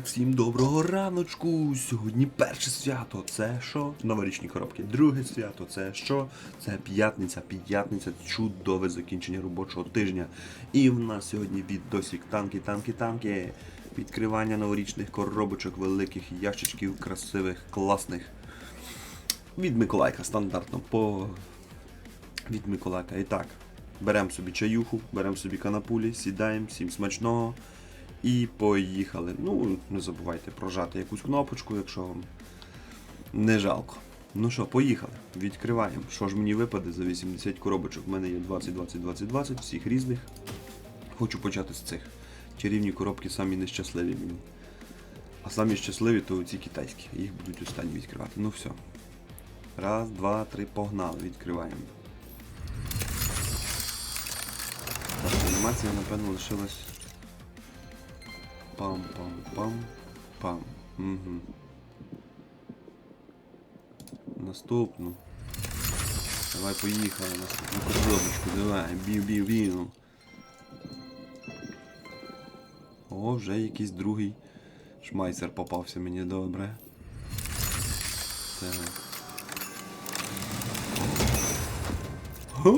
Так, всім доброго раночку. Сьогодні перше свято. Це що? Новорічні коробки. Друге свято. Це що? Це п'ятниця. П'ятниця чудове закінчення робочого тижня. І в нас сьогодні відосик танки, танки, танки. Відкривання новорічних коробочок, великих ящичків, красивих, класних. Від Миколайка стандартно по від Миколайка. І так, беремо собі чаюху, беремо собі канапулі, сідаємо, всім смачного. І поїхали. Ну, не забувайте прожати якусь кнопочку, якщо вам не жалко. Ну що, поїхали. Відкриваємо. Що ж мені випаде за 80 коробочок? У мене є 20, 20, 20, 20, всіх різних. Хочу почати з цих. Чарівні коробки самі нещасливі мені. А самі щасливі то ці китайські. Їх будуть останні відкривати. Ну все. Раз, два, три, погнали. Відкриваємо. Так, анімація, напевно, лишилась. Пам-пам-пам-пам. Угу. Наступну. Давай поїхали, наступну коробочку, давай, бів-бів-бів. О, вже якийсь другий шмайсер попався мені добре. Так. О,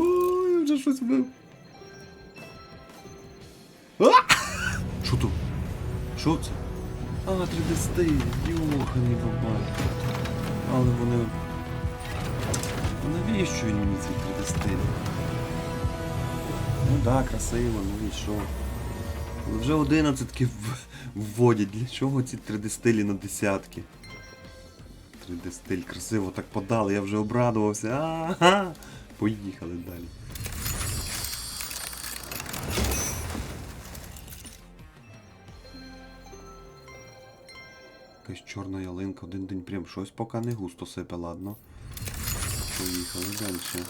я вже щось вбив. Що тут? Що це? А, 3D стиль, йоханий бабай. Але вони. Навіщо він мені цей 3D стиль? Ну да, красиво, ну і що? Але вже 11 вводять. Для чого ці 3D стилі на десятки? 3D стиль красиво так подали, я вже обрадувався. Ага! Поїхали далі. Якась чорна ялинка, один день прям щось поки не густо сипе, ладно. Поїхали далі.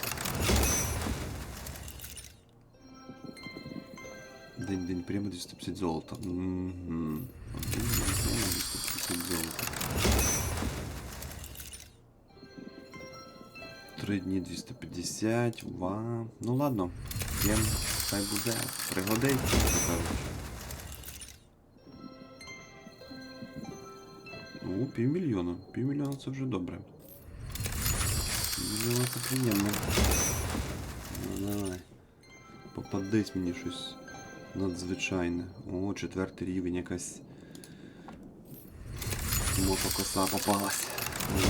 День день прямо 250 золота. Угу. Один день прямо 250 золота. Три дні 250, ва. Ну ладно. Єм, хай буде. Пригодиться, кажуть. Ну, півмільйона. Півмільйона це вже добре. Півмільйона це приємно. Ну давай. Попадись мені щось надзвичайне. О, четвертий рівень якась. Мотокоса попалась. Ну,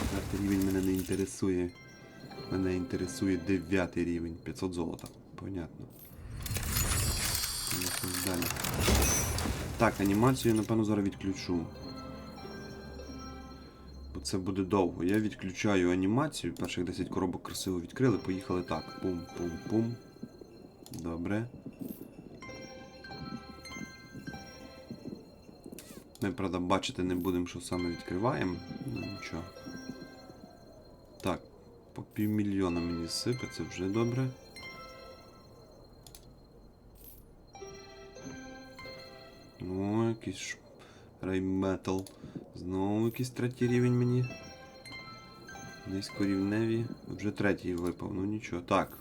Четвертий рівень мене не інтересує. Мене інтересує дев'ятий рівень. 500 золота. Понятно. Далі. Так, анімацію, напевно, зараз відключу. Це буде довго. Я відключаю анімацію. Перших 10 коробок красиво відкрили. Поїхали так. Пум-пум-пум. Добре. Ми, правда, бачити не будемо, що саме відкриваємо. Ну нічого. Так, по півмільйона мені сипе, це вже добре. О, якийсь ш... рейметал. Знову якийсь третій рівень мені. Низькорівневі. Вже третій випав, ну нічого. Так.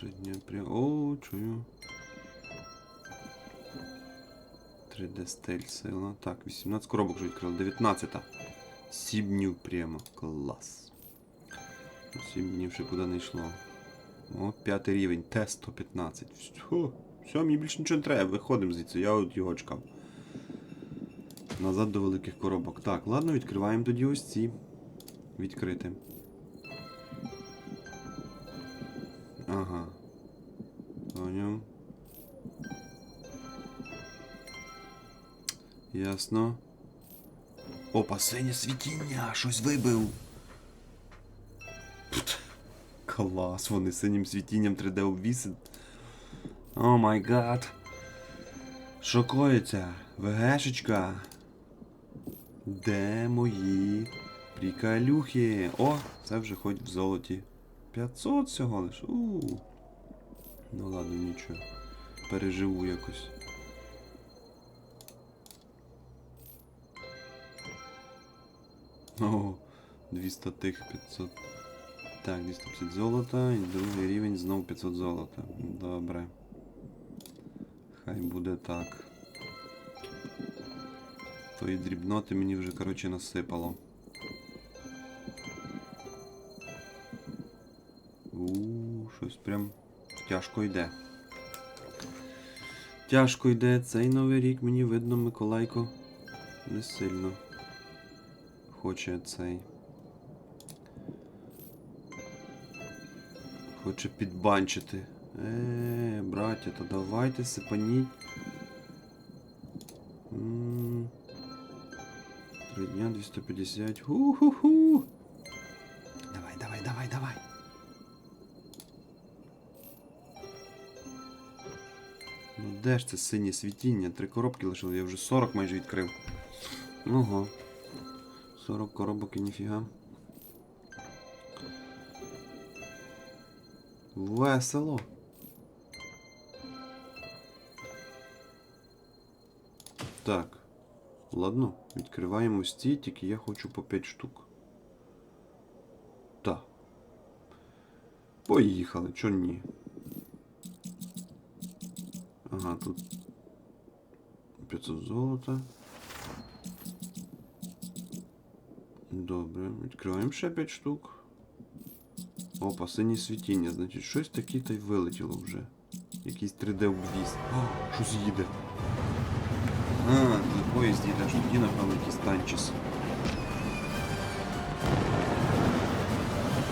Середня прям. О, чую. 3D стиль сила. Так, 18 коробок вже відкрили. 19. 7 днів прямо. Клас. 7 днів ще куди не йшло. О, п'ятий рівень. Т-115. Все, все, мені більше нічого не треба. Виходимо звідси, я от його чекав. Назад до великих коробок. Так, ладно, відкриваємо тоді ось ці. Відкрити. Ага. Поняв. Ясно. Опа, синє світіння, щось вибив. Пф, Клас, вони синім світінням 3D обвісить. О май гад. Шокується. ВГшечка. Де мої приколюхи? О, це вже хоч в золоті. 500 всього лиш. У. Ну ладно, нічого. Переживу якось. О, 200 тих 500. Так, 250 золота і другий рівень знов 500 золота. Добре. Хай буде так. Тої дрібноти мені вже, коротше, насипало. У, щось прям тяжко йде. Тяжко йде. Цей новий рік мені видно, Миколайко не сильно хоче цей. Хоче підбанчити. Е, браття, то давайте сипаніть. Три дня 250. Ху-ху-ху. Давай, давай, давай, давай. Ну де ж це синє світіння? Три коробки лишили, я вже 40 майже відкрив. Ого. 40 коробок і ніфіга. Весело. Так. Ладно, відкриваємо ці, тільки я хочу по 5 штук. Так. Поїхали, чо ні. Ага, тут 500 золота. Добре, відкриваємо ще 5 штук. Опа, синє світіння, значить щось таке та й вилетіло вже. Якийсь 3D обвіз. О, щось їде. А, тут поїзд їде, аж тоді, напевно, якийсь танчіс.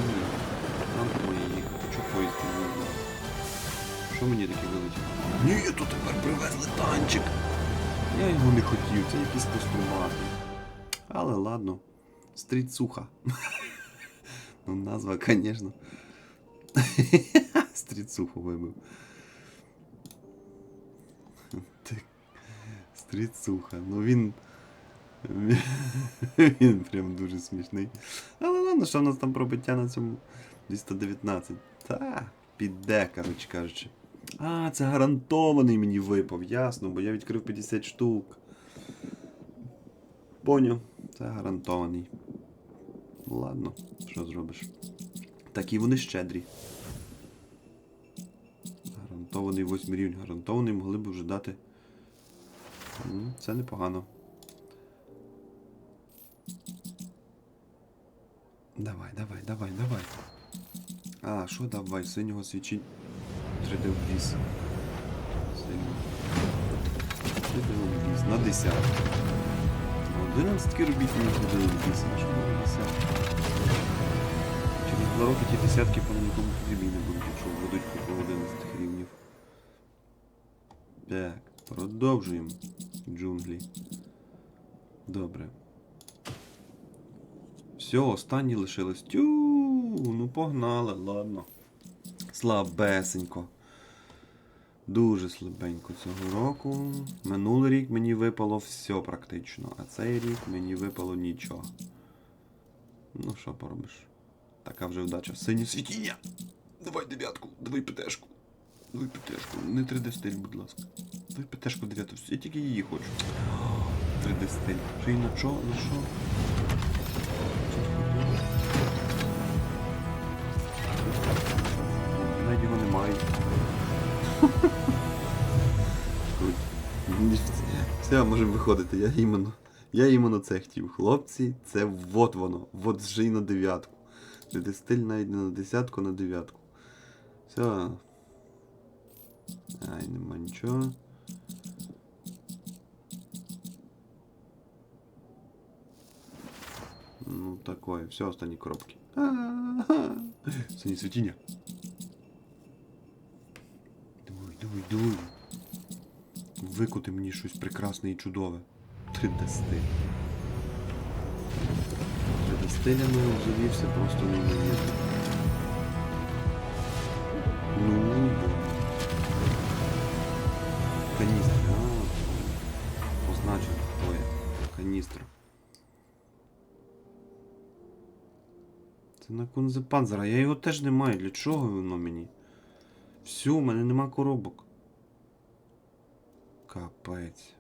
Ні, Нам двоє їхати. Чого поїзд не їде? Що мені таке вилетіло? Ні, тут тепер привезли танчик. Я його не хотів, це якийсь коструматий. Але ладно. Стріцуха. ну, назва, звісно. Стріцуху вибив. Стріцуха. Ну він. Він прям дуже смішний. Але ладно, що в нас там пробиття на цьому 219. Та, піде, коротше кажучи. А, це гарантований мені випав, ясно, бо я відкрив 50 штук. Поняв, це гарантований. Ладно, що зробиш? Такі вони щедрі. Гарантований 8 рівень. Гарантований могли б вже дати. Це непогано. Давай, давай, давай, давай. А, що давай? Синього свічі 3D ввіз. Синього. 3D ввіз. На 10. На 11 робіть мені 3D ввіз. На що на 10? Через два роки ті десятки по нікому потрібні не будуть, якщо введуть по 11 рівнів. Так, продовжуємо. Джунглі. Добре. Все, останні лишились. Тю, ну погнали, ладно. Слабесенько. Дуже слабенько цього року. Минулий рік мені випало все практично, а цей рік мені випало нічого. Ну що поробиш? Така вже вдача. Синє світіння! Давай дев'ятку, давай п'ятешку. Давай п'ятешку. Не 3D стиль, будь ласка. Давай п'ятешку дев'яту. Я тільки її хочу. 3D стиль. Чи на що? На що? Навіть його немає. Все, можемо виходити. Я іменно, я іменно це хотів. Хлопці, це вот воно. Вот вже й на дев'ятку. Де стиль навіть не на десятку, на дев'ятку. Все. Ай, нема нічого. Ну, такое. Все, останні коробки. Сині світіння. Давай, давай, давай. Викути мені щось прекрасне і чудове. 3D стиль. 3D обзавівся просто неймовірно. Ну, бо. Каністра. А, позначено, хто є. Каністра. Це на Кунзепанзера. Я його теж не маю. Для чого воно мені? Все, у мене нема коробок. Капець.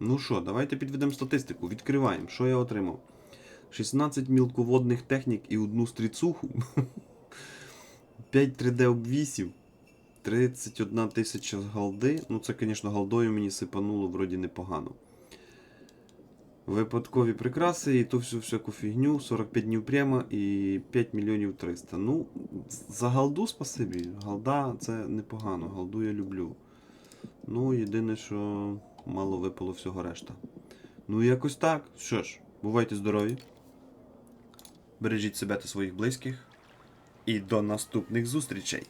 Ну що, давайте підведемо статистику. Відкриваємо. Що я отримав? 16 мілководних технік і одну стріцуху. 5 3D обвісів. 31 тисяча голди. Ну, це, звісно, голдою мені сипануло вроді непогано. Випадкові прикраси і ту всю всяку фігню, 45 днів прямо і 5 мільйонів 300. Ну, за голду спасибі. Голда це непогано, голду я люблю. Ну, єдине, що мало випало всього решта. Ну, якось так. Що ж, бувайте здорові. Бережіть себе та своїх близьких. І до наступних зустрічей.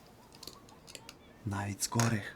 Навіть скорих.